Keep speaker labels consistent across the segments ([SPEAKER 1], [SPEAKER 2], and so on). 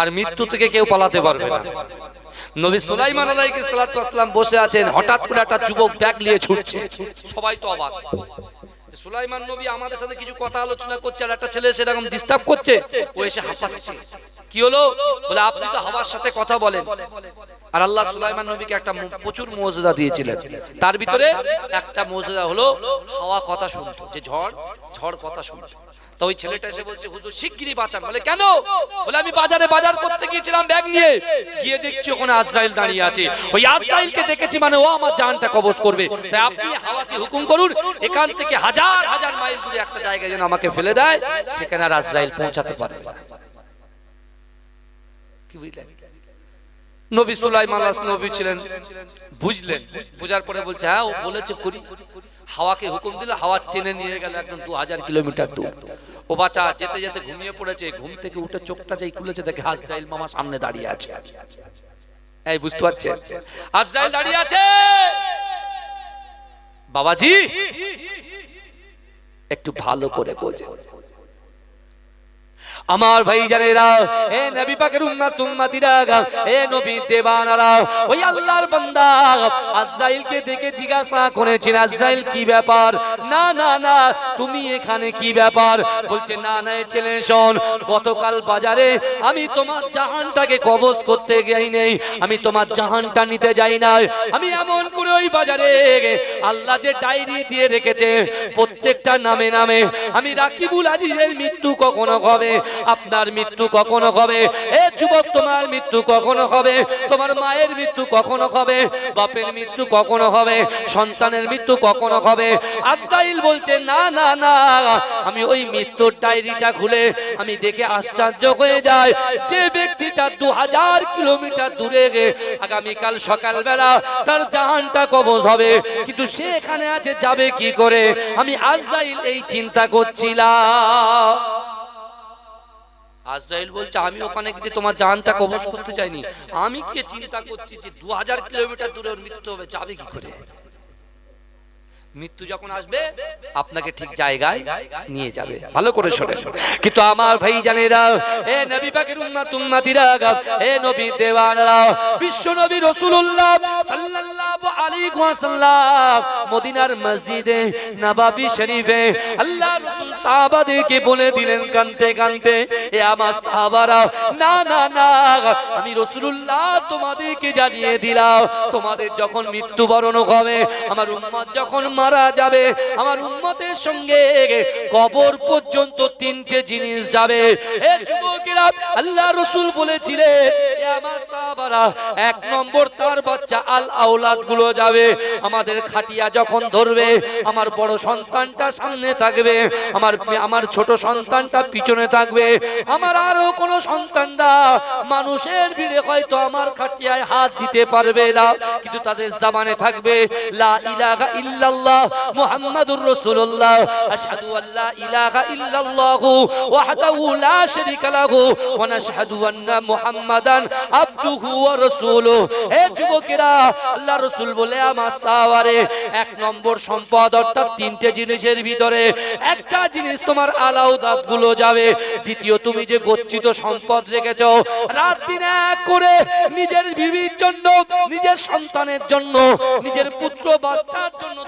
[SPEAKER 1] আর মৃত্যু থেকে কেউ পালাতে পারবে না। নবী সুলাইমান আলাইহিস সালাতু আসসালাম বসে আছেন, হঠাৎ করে একটা যুবক ব্যাগ নিয়ে ছুটছে। সবাই তো অবাক। যে সুলাইমান নবী আমাদের সাথে কিছু কথা আলোচনা করছে আর একটা ছেলে সেরকম ডিস্টার্ব করছে, ও এসে হাঁপাচ্ছে। কি হলো? বলে, আপনি তো হাওয়ার সাথে কথা বলেন। আর আল্লাহ সুলাইমান নবীকে একটা প্রচুর মর্যাদা দিয়েছিলেন। তার ভিতরে একটা মর্যাদা হলো হাওয়া কথা শুনতো, যে ঝড় ঝড় কথা শুনতো। ছেলেটা শিগগিরই বলে, কেন? বলে, আমি বাজারে বাজার করতে আজরাইল দাঁড়িয়ে আছে। ওই আজরাইলকে দেখেছি মানে ও আমার জানটা কবজ করবে। হুকুম করুন, এখান থেকে হাজার হাজার যেন আমাকে ফেলে দেয়, সেখানে আর আজরাইল পৌঁছাতে পারবে নবী সুলাইমান নবী ছিলেন। বুঝলেন? বুঝার পরে বলছে হ্যাঁ ও বলেছে, করি। হাওয়াকে হুকুম দিলে হাওয়া টেনে নিয়ে গেল একদম দু হাজার কিলোমিটার দূর। ও বাচ্চা যেতে যেতে ঘুমিয়ে পড়েছে। ঘুম থেকে উঠে চোখটা যেই খুলেছে, দেখে আজরাইল মামা সামনে দাঁড়িয়ে আছে। এই, বুঝতে পারছেন? আজরাইল দাঁড়িয়ে আছে। বাবাজি, একটু ভালো করে বোঝে আমার ভাই জানেরা এ নবী পাকের উম্মত, উম্মতিরা এ নবী দেবানারা ওই আল্লাহর বান্দা আজরাইলকে দেখে জিজ্ঞাসা করেছেন, আজরাইল কি ব্যাপার? না না না, তুমি এখানে কি ব্যাপার? বলছে, না না ছেলে, শোন, গতকাল বাজারে আমি তোমার জাহানটাকে কবজ করতে যাই নেই, আমি তোমার জাহানটা নিতে যাই না আমি এমন করে ওই বাজারে আল্লাহ যে ডায়েরি দিয়ে রেখেছে, প্রত্যেকটা নামে নামে, আমি রাকিবুল আজিজের মৃত্যু কখনো হবে? আপনার মৃত্যু কখনো হবে? এ যুবক, তোমার মৃত্যু কখনো হবে? তোমার মায়ের মৃত্যু কখনো হবে? বাপের মৃত্যু কখনো হবে? সন্তানের মৃত্যু কখনো হবে? আজরাইল বলছে, না না না, আমি ওই মৃত্যুর ডায়েরিটা খুলে আমি দেখে আশ্চর্য হয়ে যাই। যে ব্যক্তিটা দু হাজার কিলোমিটার দূরে গে, আগামীকাল সকালবেলা তার জাহানটা কবজ হবে। কিন্তু সে এখানে আছে, যাবে কি করে? আমি আজরাইল এই চিন্তা করছিলাম। আজরাইল বলছে আমি ওখানে গিয়ে তোমার জানটা কবজ করতে চাইনি। আমি কি চিন্তা করছি যে দু হাজার কিলোমিটার দূরে ওর মৃত্যু হবে যাবে কি করে? মৃত্যু যখন আসবে আপনাকে ঠিক জায়গায় নিয়ে যাবে। ভালো করে শোনে কিন্তু আমার ভাই জানেরা এ নবী পাকের উম্মত উম্মতিরা এ নবী দেওয়ানরা বিশ্ব নবী রাসূলুল্লাহ সাল্লাল্লাহু আলাইহি ওয়াসাল্লাম মদিনার মসজিদে নবাবী শরীফে আল্লাহ রাসূল সাহাবাদেরকে বলে দিলেন কানতে কানতে এ আমার সাহাবারা না না না আমি রাসূলুল্লাহ তোমাদেরকে জানিয়ে দিলাম তোমাদের যখন মৃত্যুবরণ হবে আমার উম্মত যখন মারা যাবে। আমার উম্মতের সঙ্গে কবর পর্যন্ত তিনটে জিনিস যাবে। আল্লাহ রসুল বলেছিলেন এক নম্বর তার বাচ্চা আল আওলাদগুলো যাবে। আমাদের খাটিয়া যখন ধরবে, আমার বড় সন্তানটা সামনে থাকবে, আমার আমার ছোট সন্তানটা পিছনে থাকবে। আমার আরও কোন সন্তানরা মানুষের ভিড়ে হয়তো আমার খাটিয়ায় হাত দিতে পারবে না, কিন্তু তাদের জামানে থাকবে, লা ইলাহা ইল্লাল্লাহ মুহাম্মাদুর রাসূলুল্লাহ আবদুহু ওয়া রাসূলুহু হে যুবকেরা রাসূল বলে, আমার সাওয়ারে এক নম্বর সম্পদ অর্থাৎ তিনটে জিনিসের ভিতরে একটা জিনিস তোমার আলাউদাতগুলো যাবে। দ্বিতীয়, তুমি যে গচ্ছিত সম্পদ রেখেছো, রাত দিন এক করে নিজের বিবির জন্য, নিজের সন্তানের জন্য, নিজের পুত্র বাচ্চার জন্য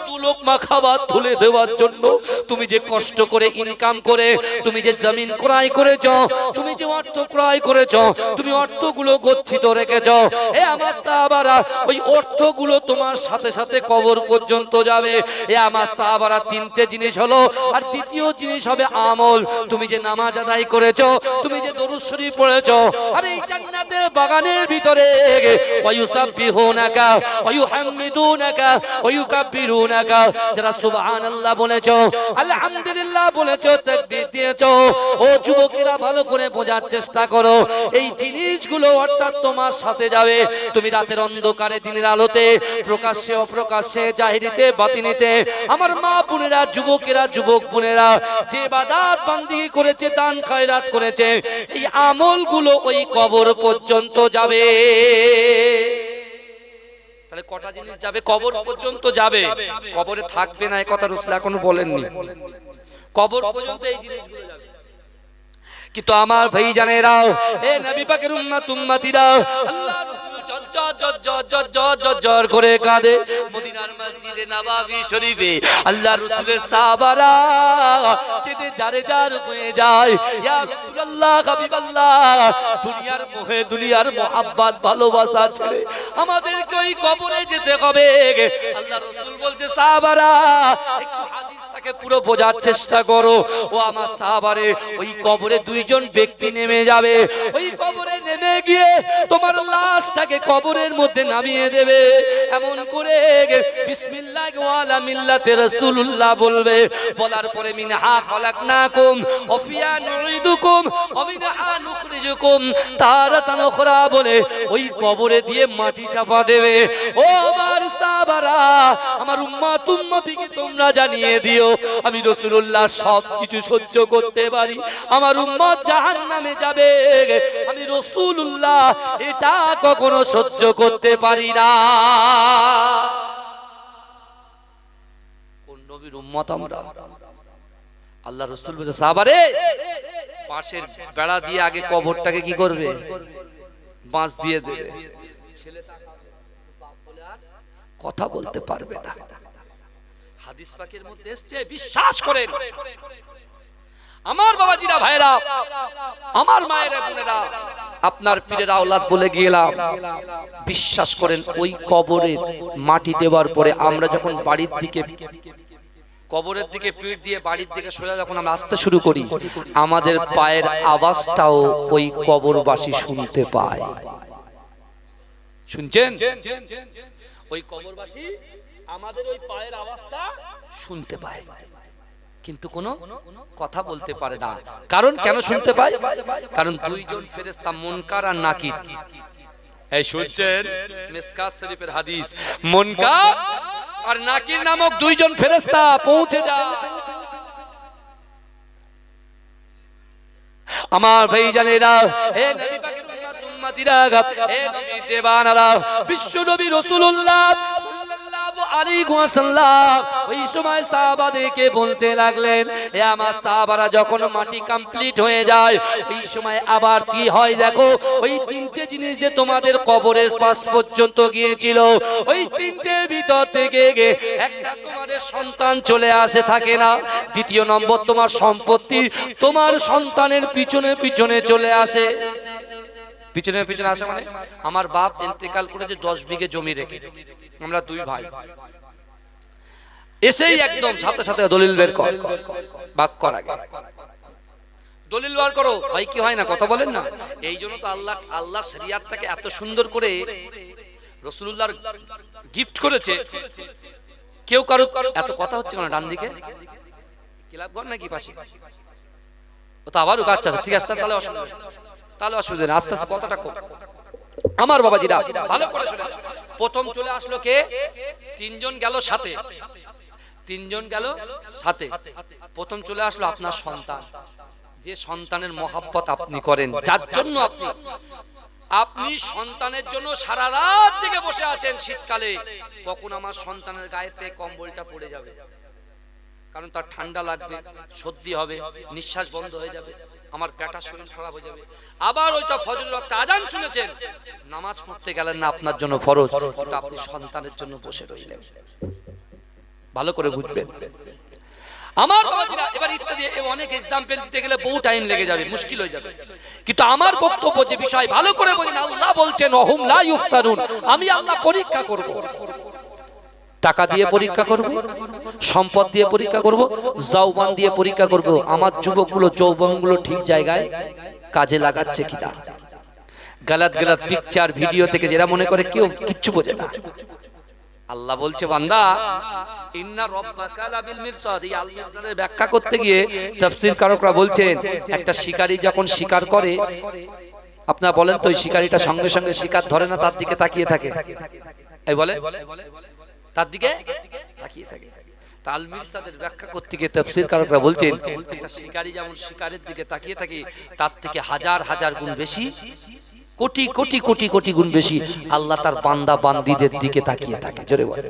[SPEAKER 1] তুলে দেওয়ার জন্য, তুমি যে কষ্ট করে ইনকাম করে, তুমি যে জমিন ক্রয় করেছ, তুমি যে অর্থ ক্রয় করেছ, তুমি অর্থগুলো গচ্ছিত রেখেছ। এ আমার সাহাবারা, ওই অর্থগুলো তোমার সাথে সাথে কবর পর্যন্ত যাবে। এ আমার সাহাবারা তিনটে জিনিস হলো, আর দ্বিতীয় জিনিস হবে আমল। তুমি যে নামাজ আদায় করেছ, তুমি যে দরুদ শরীফ পড়েছ, আর এই জান্নাতের বাগানের ভিতরে ওয়ায়ুসাব্বিহুনাকা ওয়ায়ুকাব্বিরুনাকা। যারা সুবহানাল্লাহ আলহামদুলিল্লাহ তাকবীর ও যুবকেরা ভালো করে বোঝার চেষ্টা করো। এই জিনিসগুলো অর্থাৎ তোমার সাথে যাবে। তুমি রাতের অন্ধকারে দিনের আলোতে, প্রকাশ্যে, অপ্রকাশ্যে, জাহিরিতে, বাতিনিতে, আমার মা বোনেরা, যুবকেরা, যুবক বোনেরা, যে বাদাত বান্দি করেছে, দান খয়রাত করেছে, এই আমলগুলো ওই কবর পর্যন্ত যাবে। তাহলে কটা জিনিস যাবে? কবর পর্যন্ত যাবে। কবরে থাকবে না এই কথা রসুল এখনও বলেননি। কবর পর্যন্ত এই জিনিসগুলো যাবে। কিন্তু আমার ভাই জানেরা এ নবী পাকের উম্মাত উম্মাতিরা আল্লাহ যায়। ইয়া দুনিয়ার মোহে ভালোবাসা ছেড়ে আমাদেরকে ওই কবরে যেতে হবে। আল্লাহ রাসূল বলছে, সাহাবারা, একটু হাদিসটাকে পুরো বোঝার চেষ্টা করো। ও আমার সাহাবারে, ওই কবরে দুইজন ব্যক্তি নেমে যাবে। ওই কবরে নেমে গিয়ে তোমার লাশটাকে কবরের মধ্যে নামিয়ে দেবে। এমন করে বিসমিল্লাহ ওয়ালা মিল্লাতে রাসূলুল্লাহ বলবে, বলার পরে মিনহা খালাকনাকুম ওয়া ফিয়া নুইদুকুম ওয়া মিনহা নুখরিজুকুম। তারাতান উখরা বলে, ওই কবরে দিয়ে মাটি চাপা দেবে। ও আমার সাহাবারা, আমার উম্মত উম্মতিকে তোমরা জানিয়ে দিও। আমি রাসূলুল্লাহ সব কিছু সহ্য করতে পারি। আমার উম্মত জাহান্নামে যাবে। আমি রাসূলুল্লাহ এটা কখনো সহ্য করতে পারি না। আল্লাহ রসুল পাশের বেড়া দিয়ে আগে কবরটাকে কি করবে? বাঁশ দিয়ে দেবে। কথা বলতে পারবে না। হাদিস পাকের মধ্যে এসছে, বিশ্বাস করেন। আমার বাবাজিরা ভাইরা আমার মায়েরা, বোনেরা, আপনার পীরের আওলাদ বলে গেলাম। বিশ্বাস করেন, ওই কবরের মাটি দেওয়ার পরে আমরা যখন বাড়ির দিকে কবরের দিকে পিঠ দিয়ে বাড়ির দিকে সোজা যখন আমরা আসতে শুরু করি, আমাদের পায়ের আওয়াজটাও ওই কবরবাসী শুনতে পায়। শুনছেন? ওই কবরবাসী আমাদের ওই পায়ের আওয়াজটা শুনতে পায়। কিন্তু কোনো কথা বলতে পারে না। কারণ কেন শুনতে পায়? কারণ দুইজন ফেরেশতা মুনকার আর নাকির। এই শুনছেন? মিসকাত শরীফের হাদিস। মুনকার আর নাকির নামক দুইজন ফেরেশতা পৌঁছে যায়। আমার ভাই জানেরা হে নবী পাকের উম্মত উম্মতিরা হে নবী দেবানারা বিশ্ব নবী রাসূলুল্লাহ ওই সময় সাহাবাদেরকে বলতে লাগলেন, এ আমার সাহাবারা যখন মাটি কমপ্লিট হয়ে যায়, এই সময় আবার কি হয় দেখো, ওই তিনটে জিনিস যে তোমাদের কবরের পাশ পর্যন্ত গিয়েছিল, ওই ভিতর থেকে একটা তোমাদের সন্তান চলে আসে থাকে না। দ্বিতীয় নম্বর তোমার সম্পত্তি তোমার সন্তানের পিছনে পিছনে চলে আসে। পিছনে পিছনে আসে মানে? আমার বাপ ইন্তেকাল করেছে দশ বিঘে জমি রেখে। আমরা দুই ভাই। এসেই একদম সাথে সাথে দলিল বের কর। বাক কর আগে। দলিল বার করো। হয় কি হয় না? কথা বলেন না। এই জন্য তো আল্লাহ আল্লাহ শরিয়াতটাকে এত সুন্দর করে রসুল্লাহর গিফট করেছে। কেউ কারও এত কথা হচ্ছে না ডান দিকে? ক্লাবঘর নাকি পাশে? ও তো আবারও আচ্ছা, ঠিক আছে তাহলে অসুবিধা তাহলে অসুবিধা নেই। আস্তে আস্তে কথাটা কম আমার বাবাজিরা, ভালো করে শুনে প্রথম চলে আসলো কে? তিনজন গেল সাথে। তিনজন গেল সাথে। প্রথম চলে আসলো আপনার সন্তান। যে সন্তানের মহাব্বত আপনি করেন, যার জন্য আপনি আপনি সন্তানের জন্য সারা রাত জেগে বসে আছেন শীতকালে। কখন আমার সন্তানের গায়েতে কম্বলটা পড়ে যাবে? কারণ তার ঠান্ডা লাগবে, সর্দি হবে, নিঃশ্বাস বন্ধ হয়ে যাবে, আমার পেটার শরীর খারাপ হয়ে যাবে। আবার ওইটা ফজর রক্ত আজান শুনেছেন, নামাজ পড়তে গেলেন না আপনার জন্য ফরজ, কিন্তু আপনি সন্তানের জন্য বসে রইলেন। ভালো করে বুঝবেন। আমার বাবাজিরা, এবার ইত্যাদি অনেক এক্সাম্পল দিতে গেলে বহু টাইম লেগে যাবে, মুশকিল হয়ে যাবে। কিন্তু আমার বক্তব্য যে বিষয়, ভালো করে বলেন, আল্লাহ বলছেন, অহুম লা ইফতারুন আমি আল্লাহ পরীক্ষা করব। টাকা দিয়ে পরীক্ষা করব? সম্পদ দিয়ে পরীক্ষা করব, যৌবন দিয়ে পরীক্ষা করব। আমার যুবকগুলো, যৌবনগুলো ঠিক জায়গায় কাজে লাগাচ্ছে কিনা গালাত গালাত পিকচার ভিডিও থেকে যেটা মনে করে কেউ কিচ্ছু বোঝে না। আল্লাহ বলছে, বান্দা ব্যাখ্যা করতে গিয়ে তাফসীর কারকরা বলছেন, একটা শিকারী যখন শিকার করে, আপনারা বলেন তো শিকারীটা সঙ্গে সঙ্গে শিকার ধরে না, তার দিকে তাকিয়ে থাকে? এই বলে? তার দিকে তাকিয়ে থাকে। তালমির তাদের ব্যাখ্যা করতে গিয়ে তাফসীর কারকরা বলছেন একটা শিকারী যেমন শিকারের দিকে তাকিয়ে থাকে তার থেকে হাজার হাজার গুণ বেশি কোটি কোটি কোটি কোটি গুণ বেশি আল্লাহ তার বান্দা বান্দিদের দিকে তাকিয়ে থাকে জোরে বলে।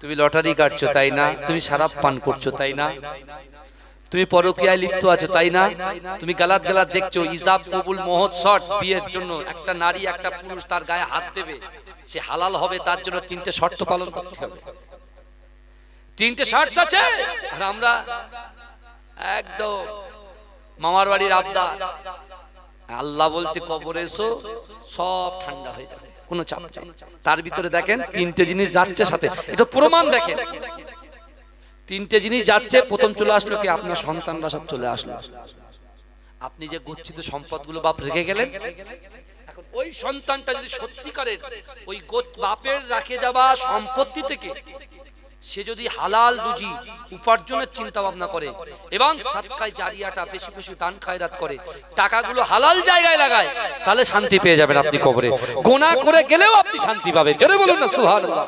[SPEAKER 1] তুমি লটারি কাটছো তাই না? তুমি সারাপ পান করছ তাই না? তুমি পরকীয়ায় লিপ্ত আছো তাই না? তুমি গালাত গালাত দেখছ ইজাব কবুল মহৎ বিয়ের জন্য একটা নারী একটা পুরুষ তার গায়ে হাত দেবে সে হালাল হবে তার জন্য তিনটে শর্ত পালন করতে হবে তিনটে শর্ত আছে? আর আমরা একদম মামার বাড়ির আবদার। আল্লাহ বলছে কবরে এসো সব ঠান্ডা হয়ে যাবে কোনো চাপ তার ভিতরে দেখেন তিনটে জিনিস যাচ্ছে সাথে। এটা প্রমাণ দেখেন। তিনটে জিনিস যাচ্ছে প্রথম চলে আসলো কি? আপনার সন্তানরা সব চলে আসলো। আপনি যে গচ্ছিত সম্পদগুলো বাপ রেখে গেলেন এখন ওই সন্তানটা যদি সত্যিকারের ওই গোত- বাপের রাখে যাওয়া সম্পত্তি থেকে সে যদি হালাল রুজি, উপার্জনের চিন্তা ভাবনা করে এবং সাতকায় জারিয়াটা, বেশি বেশি দান খায়রাত করে, টাকাগুলো হালাল জায়গায় লাগায়, তাহলে শান্তি পেয়ে যাবেন আপনি কবরে। গোনা করে গেলেও আপনি শান্তি পাবেন। জোরে বলুন না, সুবহানাল্লাহ।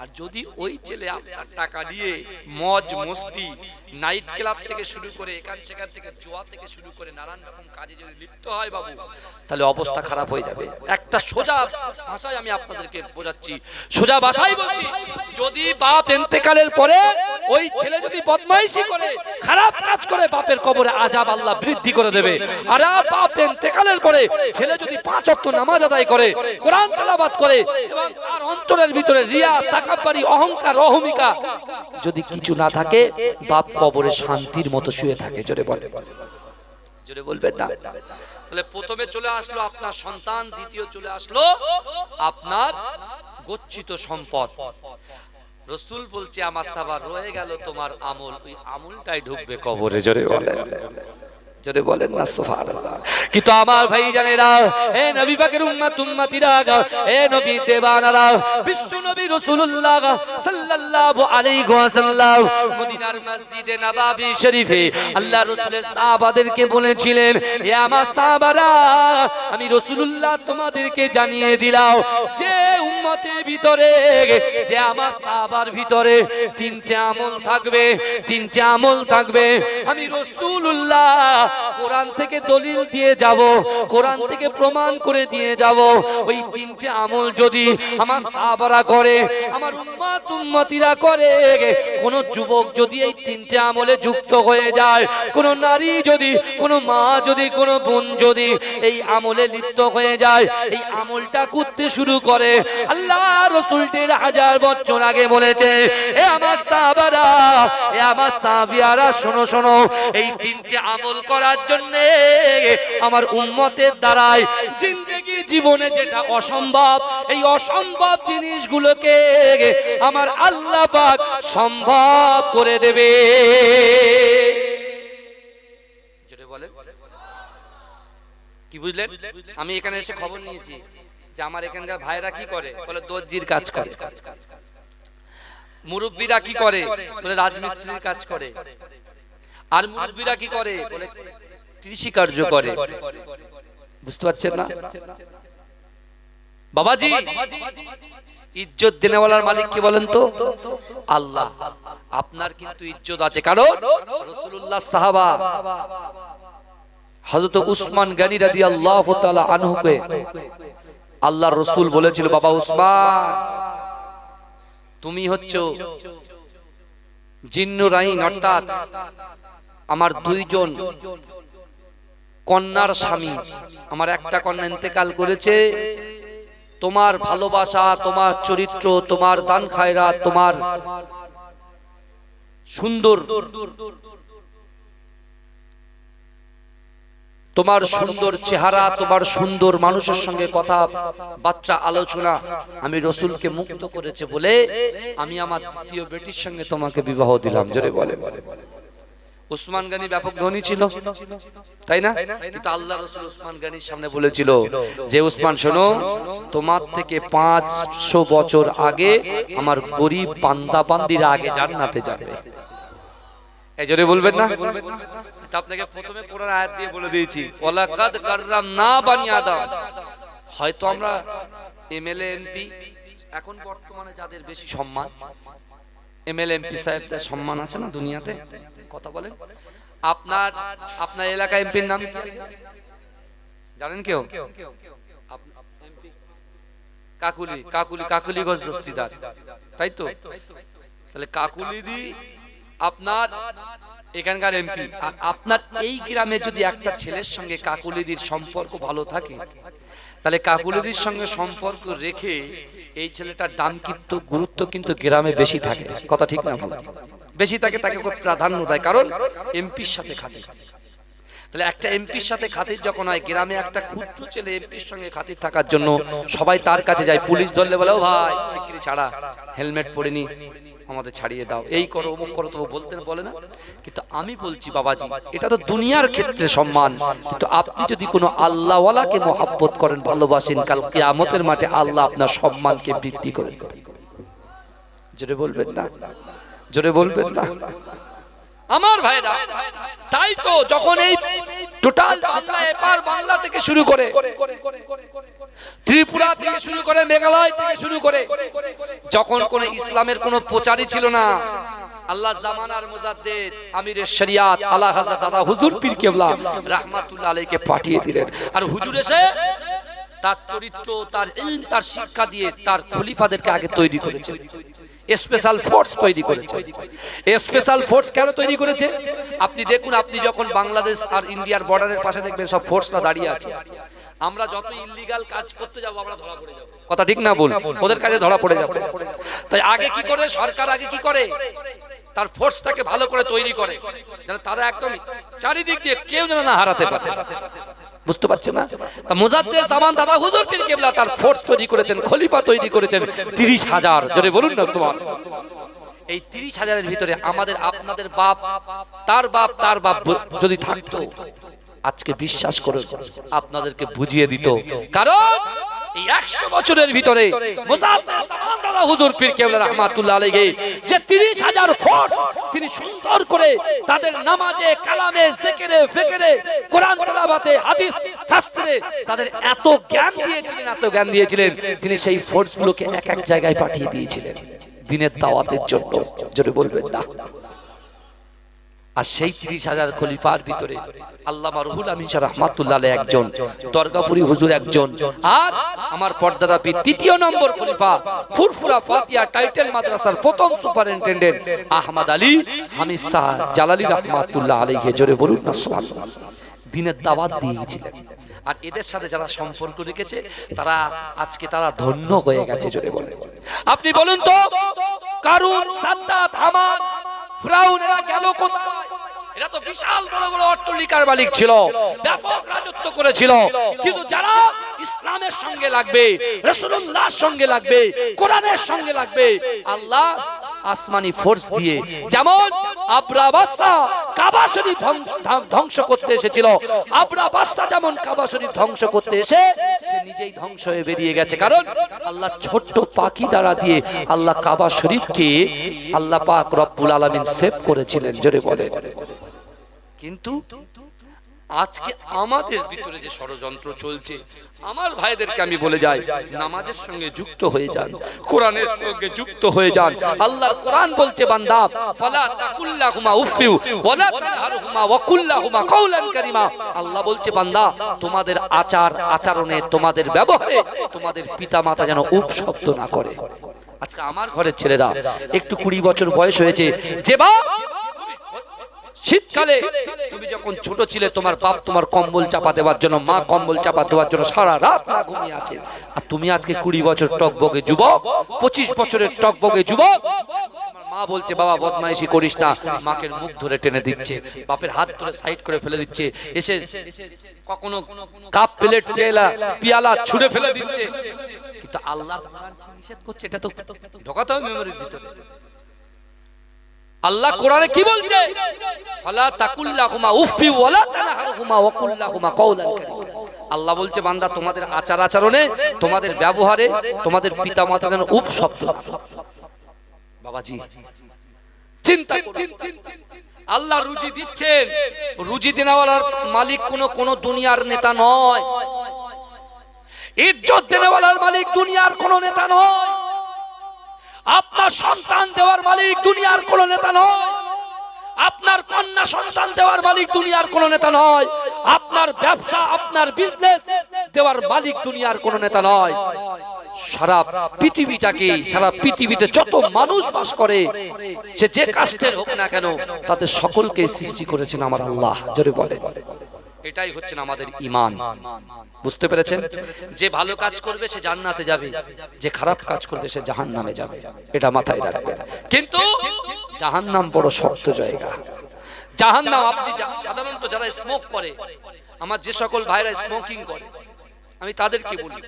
[SPEAKER 1] আর যদি ওই ছেলে আপনার টাকা নিয়ে মজ মস্তি নাইট ক্লাব থেকে শুরু করে এখান সেখান থেকে জোয়া থেকে শুরু করে নানান রকম কাজে যদি লিপ্ত হয় বাবু, তাহলে অবস্থা খারাপ হয়ে যাবে। একটা সোজা ভাষায় আমি আপনাদেরকে বোঝাচ্ছি। সোজা ভাষায় বলছি, যদি বাপ এন্তেকালের পরে ওই ছেলে যদি বদমাইশি করে, খারাপ কাজ করে, বাপের কবরে আজাব আল্লাহ বৃদ্ধি করে দেবে। আর বাপ এন্তেকালের পরে ছেলে যদি পাঁচ অক্ট নামাজ আদায় করে, কোরআন তেলাবাদ করে, এবং তার অন্তরের ভিতরে রিয়া তাকাব্বারি অহংকার, অহমিকা। যদি কিছু না থাকে, বাপ কবরে শান্তির মতো শুয়ে থাকে, জোরে বলে। জোরে বলবেন না? তাহলে প্রথমে চলে আসলো আপনার সন্তান, দ্বিতীয় চলে আসলো আপনার গচ্ছিত সম্পদ। রসুল বলছে, আমার সাবার রয়ে গেল তোমার আমল। ওই আমলটাই ঢুকবে কবরে, জোরে বলেন জোরে বলেন না কিন্তু আমার ভাই জানেরা হে নবী পাকের উম্মত, উম্মতিরা হে নবী দেবানারা বিশ্ব নবী রাসূলুল্লাহ সাল্লাল্লাহু আলাইহি ওয়াসাল্লাম, মদিনার মসজিদে নববী শরীফে আল্লাহ রাসূলের সাহাবাদেরকে বলেছিলেন হে আমার সাহাবারা, আমি রাসূলুল্লাহ তোমাদেরকে জানিয়ে দিলাম যে উম্মতের ভিতরে, যে আমার সাহাবার ভিতরে তিনটে আমল থাকবে, তিনটে আমল থাকবে। আমি রাসূলুল্লাহ কোরআন থেকে দলিল দিয়ে যাব, কোরআন থেকে প্রমাণ করে দিয়ে যাব। ওই তিনটে আমল যদি আমার সাহাবারা করে, আমার উম্মত উম্মতিরা করে, কোন যুবক যদি এই তিনটে আমলে যুক্ত হয়ে যায়, কোন নারী যদি, কোন মা যদি, কোন বোন যদি এই আমলে লিপ্ত হয়ে যায়, এই আমলটা করতে শুরু করে। আল্লাহ রসুল দেড় হাজার বছর আগে বলেছে, এ আমার সাহাবারা, এ আমার সাহাবিয়ারা, শোনো শোনো, এই তিনটে আমল করার জন্য আমার উম্মতের দ্বারাই জিন্দগি জীবনে যেটা অসম্ভব, এই অসম্ভব জিনিসগুলোকে আমার আল্লাহ পাক সম্ভব করে দেবে। কি বুঝলেন? আমি এখানে এসে খবর নিয়েছি যে আমার এখানকার ভাইরা কি করে? বলে দর্জির কাজ করে। মুরব্বীরা কি করে? বলে রাজমিস্ত্রির কাজ করে। আর মুরব্বীরা কি করে? বলে কৃষি কার্য করে। বুঝতে পারছেন না? বাবাজি, ইজ্জত দেনেওয়ালার মালিক কি বলেন তো? আল্লাহ। আপনার কিন্তু ইজ্জত আছে। কারণ রসুল্লাহ সাহাবা, হযরত উসমান গানি রাদিয়াল্লাহু তাআলা আনহুকে আল্লাহ রসুল বলেছিল, বাবা উসমান, তুমি হচ্ছ জিন্নুরাইন অর্থাৎ আমার দুইজন কন্যার স্বামী। আমার একটা কন্যা ইন্তেকাল করেছে। তোমার ভালোবাসা তোমার চরিত্র তোমার দান খায়রা তোমার সুন্দর। তোমার সুন্দর চেহারা তোমার সুন্দর মানুষের সঙ্গে কথা বাচ্চা আলোচনা আমি রসুলকে মুক্ত করেছে বলে আমি আমার দ্বিতীয় বেটির সঙ্গে তোমাকে বিবাহ দিলাম। জোরে বলে। উসমান গানি ব্যাপক ধনী ছিল। তাই না? কিন্তু আল্লাহ রসুল উসমান গানির সামনে বলেছিল যে উসমান শোনো তোমার থেকে পাঁচশো বছর আগে আমার গরিব পান্তা পান্দিরা আগে জান্নাতে যাবে। এই জোরে বলবেন না? তা আপনাকে প্রথমে কোরআন আয়াত দিয়ে বলে দিয়েছি ওয়ালাকাদ কাররাম না বানি আদম। হয়তো আমরা এমএলএ এমপি এখন বর্তমানে যাদের বেশি সম্মান। এমএলএ এমপি সাহেবদের সম্মান আছে না দুনিয়াতে? কথা বলেন। আপনার আপনার এলাকা এমপির নাম? জানেন কেউ? কাকুলি কাকুলি কাকুলি গজ দস্তিদার তাই তো? তাহলে কাকুলি দি আপনার এখানকার এমপি। আর আপনার এই গ্রামে যদি একটা ছেলের সঙ্গে কাকুলিদির সম্পর্ক ভালো থাকে, তাহলে কাকুলিদির সঙ্গে সম্পর্ক রেখে এই ছেলেটার দাম কিন্তু, গুরুত্ব কিন্তু গ্রামে বেশি থাকে। কথা ঠিক না? বেশি তাকে তাকে প্রাধান্য দেয় কারণ এমপির সাথে খাতে তাহলে একটা এমপির সাথে খাতির যখন হয় গ্রামে একটা ক্ষুদ্র ছেলে এমপির সঙ্গে খাতির থাকার জন্য সবাই তার কাছে যায় পুলিশ ধরলে বলে ও ভাই শিগগিরি ছাড়া হেলমেট পরিনি আমাদের ছাড়িয়ে দাও এই করো অমুক করো তবু বলতে বলে না। কিন্তু আমি বলছি বাবাজি এটা তো দুনিয়ার ক্ষেত্রে সম্মান। কিন্তু আপনি যদি কোনো আল্লাহওয়ালাকে মহাব্বত করেন ভালোবাসেন কাল কিয়ামতের মাঠে আল্লাহ আপনার সম্মানকে বৃদ্ধি করে যেটা বলবেন না জোরে বলবেন না? আমার ভাইরা, তাই তো যখন এই টোটাল বাংলা এপার বাংলা থেকে শুরু করে, ত্রিপুরা থেকে শুরু করে, মেঘালয় থেকে শুরু করে, যখন কোন ইসলামের কোন প্রচারই ছিল না, আল্লাহ জামানার মুজাদ্দেদ আমিরের শরিয়াত আল্লাহ দাদা হুজুর পীর কেবলা রাহমাতুল্লাহ আলাইহিকে পাঠিয়ে দিলেন। আর হুজুর এসে তার চরিত্র, তার ইলম, তার শিক্ষা দিয়ে তার খলিফাদেরকে আগে তৈরি করেছে। স্পেশাল ফোর্স তৈরি করেছে। স্পেশাল ফোর্স কেন তৈরি করেছে? আপনি দেখুন, আপনি যখন বাংলাদেশ আর ইন্ডিয়ার বর্ডারের পাশে দেখবেন সব ফোর্সরা দাঁড়িয়ে আছে। আমরা যত ইলিগাল কাজ করতে যাব, আমরা ধরা পড়ে যাব। কথা ঠিক না বল ওদের কাছে ধরা পড়ে যাব। তাই আগে কি করে? সরকার আগে কি করে? তার ফোর্সটাকে ভালো করে তৈরি করে। যেন তারা একদম চারিদিক দিয়ে কেউ যেন না হারাতে পারে। বুঝতে পারছেন না? তা মুজাদ্দেদ জামান দাদা হুজুর পীর কেবলা তার ফোর্স তৈরি করেছেন, খলিফা তৈরি করেছেন, তিরিশ হাজার, জোরে বলুন না, সুবহান এই তিরিশ হাজারের ভিতরে আমাদের, আপনাদের বাপ, তার বাপ তার বাপ যদি থাকতো, আজকে বিশ্বাস করে আপনাদেরকে বুঝিয়ে দিত। কারণ একশো বছরের ভিতরে হুজুর পীর রহমাতুল্লাহ যে তিরিশ হাজার তিনি সুন্দর করে তাদের নামাজে, কালামে ফিকিরে, কোরআন তেলাওয়াতে, হাদিস, শাস্ত্রে তাদের এত জ্ঞান দিয়েছিলেন, এত জ্ঞান দিয়েছিলেন, তিনি সেই ফোর্স গুলোকে এক এক জায়গায় পাঠিয়ে দিয়েছিলেন দিনের দাওয়াতের জন্য। জোরে বলবেন না। আর সেই তিরিশ হাজার খলিফার ভিতরে আল্লাহ রহুল আমিন শাহ রহমাতুল্লাহ একজন, দরগাপুরি হুজুর একজন, আর আমার পর্দাদা পীর তৃতীয় নম্বর খলিফা, ফুরফুরা ফাতিয়া টাইটেল মাদ্রাসার প্রথম সুপারিনটেন্ডেন্ট আহমদ আলী হামিদ শাহ জালালি রহমাতুল্লাহ আলাইহি, জোরে বলুন না, সুবহানাল্লাহ। দিনের দাওয়াত দিয়েছিলেন। আর এদের সাথে যারা সম্পর্ক রেখেছে, তারা আজকে তারা ধন্য হয়ে গেছে, জোরে বলে আপনি বলুন তো, কারুন সাদ্দাত হামান ফ্রাউন এরা গেল কোথায়? এরা তো বিশাল বড় বড় অট্টলিকার মালিক ছিল, ব্যাপক রাজত্ব করেছিল। কিন্তু যারা ইসলামের সঙ্গে লাগবে রসুল্লাহর সঙ্গে লাগবে, কোরআনের সঙ্গে লাগবে, আল্লাহ আসমানি ফোর্স দিয়ে যেমন আবরা বাদশা কাবা শরীফ ধ্বংস- করতে এসেছিল। আবরা বাদশা যেমন কাবা শরীফ ধ্বংস করতে এসে, সে নিজেই ধ্বংস হয়ে বেরিয়ে গেছে। কারণ আল্লাহ ছোট্ট পাখি দ্বারা দিয়ে আল্লাহ কাবা শরীফকে আল্লাহ পাক রব্বুল আলামিন সেভ করেছিলেন, জোরে বলে কিন্তু আজকে আমাদের ভিতরে যে ষড়যন্ত্র চলছে আমার ভাইদেরকে আমি বলে যাই নামাজের সঙ্গে যুক্ত হয়ে যান কোরআনের সঙ্গে যুক্ত হয়ে যান। আল্লাহর কোরআন বলছে বান্দা ফালা তাকুল্লাহুমা উফিউ ওয়ালা তানহারহুমা ওয়াকুল্লাহুমা কাওলান কারীমা। আল্লাহ বলছে বান্দা তোমাদের আচার আচরণে তোমাদের ব্যবহারে তোমাদের পিতামাতা যেন উপ শব্দ না করে। আজকে আমার ঘরের ছেলেরা একটু কুড়ি বছর বয়স হয়েছে যে বাপ শীতকালে তুমি যখন ছোট ছিলে তোমার বাপ তোমার কম্বল চাপা দেওয়ার জন্য মা কম্বল চাপা দেওয়ার জন্য সারা রাত না ঘুমিয়ে আছে। আর তুমি আজকে কুড়ি বছর টকবগে যুবক পঁচিশ বছরের টকবগে যুবক। মা বলছে বাবা বদমাইশি করিস না। মাকে মুখ ধরে টেনে দিচ্ছে বাপের হাত ধরে সাইড করে ফেলে দিচ্ছে এসে কখনো কাপ প্লেট পেলা পিয়ালা ছুঁড়ে ফেলে দিচ্ছে। কিন্তু আল্লাহ নিষেধ করছে? এটা তো ঢোকাতে হবে মেমোরির ভিতরে। আল্লাহ কোরআনে কি বলছে? ফালা তাকুল্লাহুমা উফি ওয়ালা তানহারহুমা কাওলান কারীমা আল্লাহ বলছে, বান্দা, তোমাদের আচার আচরণে, তোমাদের ব্যবহারে, তোমাদের পিতামাতা যেন উপ শব্দ বাবাজি, চিন্তা আল্লাহ রুজি দিচ্ছেন। রুজি দেনাওয়ালার মালিক কোন কোন দুনিয়ার নেতা নয়। ইজ্জত দেনাওয়ালার মালিক দুনিয়ার কোন নেতা নয়। আপনার সন্তান দেওয়ার মালিক দুনিয়ার কোন নেতা নয়। আপনার কন্যা সন্তান দেওয়ার মালিক দুনিয়ার কোন নেতা নয়। আপনার ব্যবসা, আপনার বিজনেস দেওয়ার মালিক দুনিয়ার কোন নেতা নয়। সারা পৃথিবীটাকে, সারা পৃথিবীতে যত মানুষ বাস করে, সে যে কাস্টের হোক না কেন, তাদের সকলকে সৃষ্টি করেছেন আমার আল্লাহ। জোরে বলে এটাই হচ্ছে আমাদের ইমান বুঝতে পেরেছেন? যে ভালো কাজ করবে সে জান্নাতে যাবে। যে খারাপ কাজ করবে সে জাহান নামে যাবে। এটা মাথায় রাখবে কিন্তু জাহান নাম বড় শক্ত জায়গা। জাহান নাম আপনি সাধারণত যারা স্মোক করে আমার যে সকল ভাইরা স্মোকিং করে আমি তাদেরকে বলি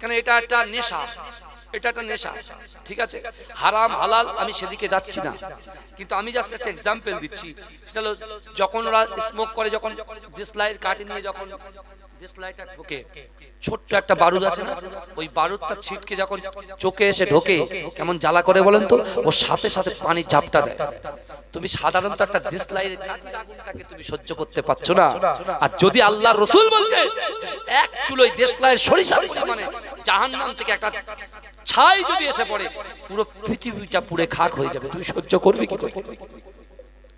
[SPEAKER 1] কেন এটা একটা নেশা? এটা একটা নেশা। ঠিক আছে? হারাম, হালাল, আমি সেদিকে যাচ্ছি না। কিন্তু আমি জাস্ট একটা এক্সাম্পল দিচ্ছি। সেটা হলো, যখন ওরা স্মোক করে, যখন ডিসলাইট কাটি নিয়ে, যখন ঢোকে। ছোট্ট একটা বারুদ আছে না? ওই বারুদটা ছিটকে যখন চোখে এসে ঢোকে কেমন জ্বালা করে বলেন তো? ও সাথে সাথে পানি ঝাপটা দেয়। তুমি সাধারণত একটা আগুনটাকে তুমি সহ্য করতে পারছ না। আর যদি আল্লাহ রসুল বলছে এক চুলোই দেশলাইয়ের সরিষা মানে জাহান্নাম থেকে একটা ছাই যদি এসে পড়ে পুরো পৃথিবীটা পুড়ে খাক হয়ে যাবে। তুমি সহ্য করবে কি করে?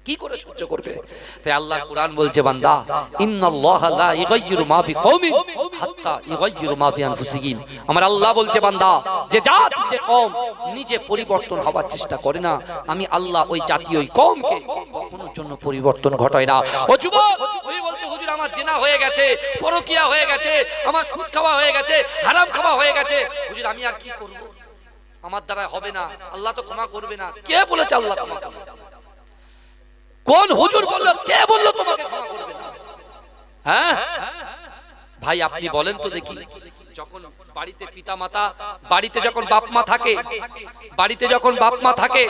[SPEAKER 1] কি করে সহ্য করবে? তাই আল্লাহ কোরআন বলছে বান্দা ইন্নাল্লাহা লা ইগাইয়িরু মা বিকওমিন হাত্তা ইগাইয়িরু মা বিআনফুসিহিম আমার আল্লাহ বলছে বান্দা যে জাত যে কম নিজে পরিবর্তন হওয়ার চেষ্টা করে না। আমি আল্লাহ ওই জাতি ওই কমকে কখনোর জন্য পরিবর্তন ঘটায় না। ও যুবক তুমি বলছো হুজুর আমার জেনা হয়ে গেছে পরকিয়া হয়ে গেছে আমার সুদ খাওয়া হয়ে গেছে হারাম খাওয়া হয়ে গেছে। হুজুর আমি আর কি করব? আমার দ্বারা হবে না। আল্লাহ তো ক্ষমা করবে না। কে বলেছে আল্লাহ ক্ষমা করবে? না? কোন হুজুর বলল, কে বলল তোমাকে ক্ষমা করবে না? হ্যাঁ? ভাই, আপনি বলেন তো দেখি। যখন বাড়িতে পিতা মাতা বাড়িতে যখন বাপ মা থাকে, বাড়িতে যখন বাপ মা থাকে,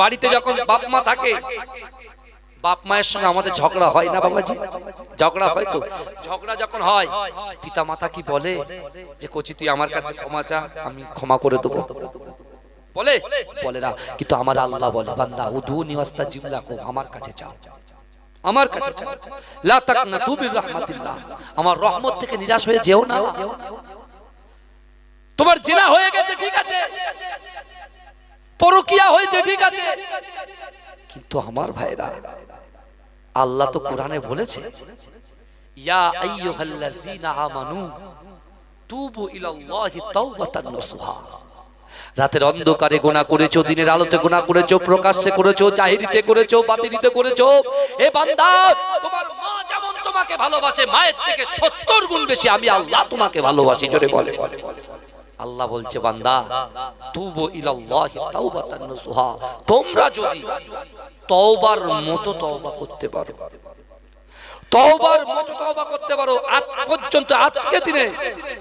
[SPEAKER 1] বাড়িতে যখন বাপ মা থাকে বাপ মায়ের সঙ্গে আমাদের ঝগড়া হয় না বাবাজি? ঝগড়া হয় তো? ঝগড়া যখন হয় পিতা মাতা কি বলে যে, কচি, তুই আমার কাছে ক্ষমা চা, আমি ক্ষমা করে দেবো? বলে? বলে না কিন্তু আমার আল্লাহ বলে বান্দা উদুনি ওয়াস্তাজিব লাকুম আমার কাছে চাও আমার কাছে চাও লা তাকনাতু বির রাহমাতিল্লাহ। আমার রহমত থেকে নিরাশ হয়ে যেও না। তোমার জিনা হয়ে গেছে ঠিক আছে। পরকিয়া হয়েছে ঠিক আছে। কিন্তু আমার ভাইরা আল্লাহ তো কোরআনে বলেছে ইয়া আইয়ুহাল্লাযীনা আমানু তুবু ইলাল্লাহি তাওবাতান নসুহা। রাতের অন্ধকারে গোনা করেছ, দিনের আলোতে গোনা করেছ, প্রকাশ্যে করেছ, জাহিরিতে করেছ বাতিরিতে করেছ। এ বান্দা, তোমার মা যেমন তোমাকে ভালোবাসে, মায়ের থেকে সত্তর গুণ বেশি আমি আল্লাহ তোমাকে ভালোবাসি, জোরে বলে। আল্লাহ বলছে, বান্দা, তুবু ইলাল্লাহি তাওবাতান নসুহা। তোমরা যদি তওবার মতো তওবা করতে পারো। মতো তওবা করতে পারো। আজ পর্যন্ত, আজকে দিনে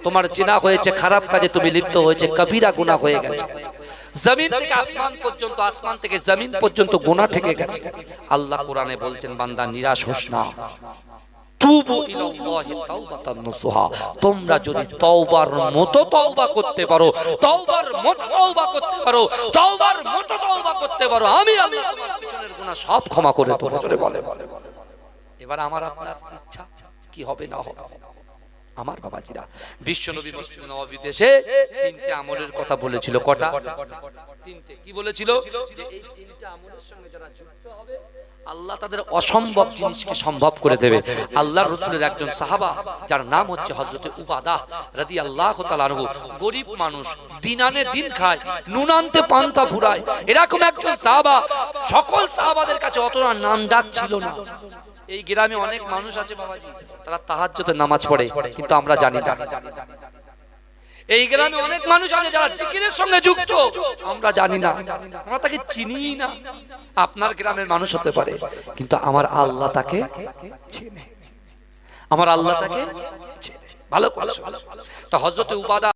[SPEAKER 1] তোমার হয়েছে, খারাপ কাজে তুমি লিপ্ত হয়েছে, কবিরা গুনাহ হয়ে গেছে। জমিন থেকে আসমান পর্যন্ত, আসমান থেকে জমিন পর্যন্ত থেকে গেছে। আল্লাহ কোরআনে বলছেন, বান্দা, নিরাশ হোস না। তোমরা যদি তওবার মতো তওবা করতে পারো, তওবার মতো তওবা করতে পারো, তওবার মতো তওবা করতে পারো, আমি গুনাহ সব ক্ষমা করে দেবো। জোরে বলে এবার আমার আপনার ইচ্ছা, কি হবে না হবে? আমার বাবাজিরা বিশ্ব নবী মুসলিম নবাবী দেশে তিনটে আমলের কথা বলেছিল, কটা? তিনটে। কি বলেছিল? যে এই তিনটে আমলের সঙ্গে যারা যুক্ত হবে, আল্লাহ তাদের অসম্ভব জিনিসকে সম্ভব করে দেবে। আল্লাহ রসুলের একজন সাহাবা, যার নাম হচ্ছে হজরতে উবাদা রাদি আল্লাহ তালানহু গরিব মানুষ দিন আনে দিন খায় নুনান্তে পান্তা ফুরায়। এরকম একজন সাহাবা, সকল সাহাবাদের কাছে অতটা নাম ডাক ছিল না। এই গ্রামে অনেক মানুষ আছে বাবাজি, তারা তাহাজ্জুদের নামাজ পড়ে, কিন্তু আমরা জানি না। এই গ্রামে অনেক মানুষ আছে যারা জিকিরের সঙ্গে যুক্ত, আমরা জানি না। আমরা তাকে চিনি না। আপনার গ্রামের মানুষ হতে পারে, কিন্তু আমার আল্লাহ তাকে আমার আল্লাহ তাকে ভালো ভালো তা হজরতে উবাদা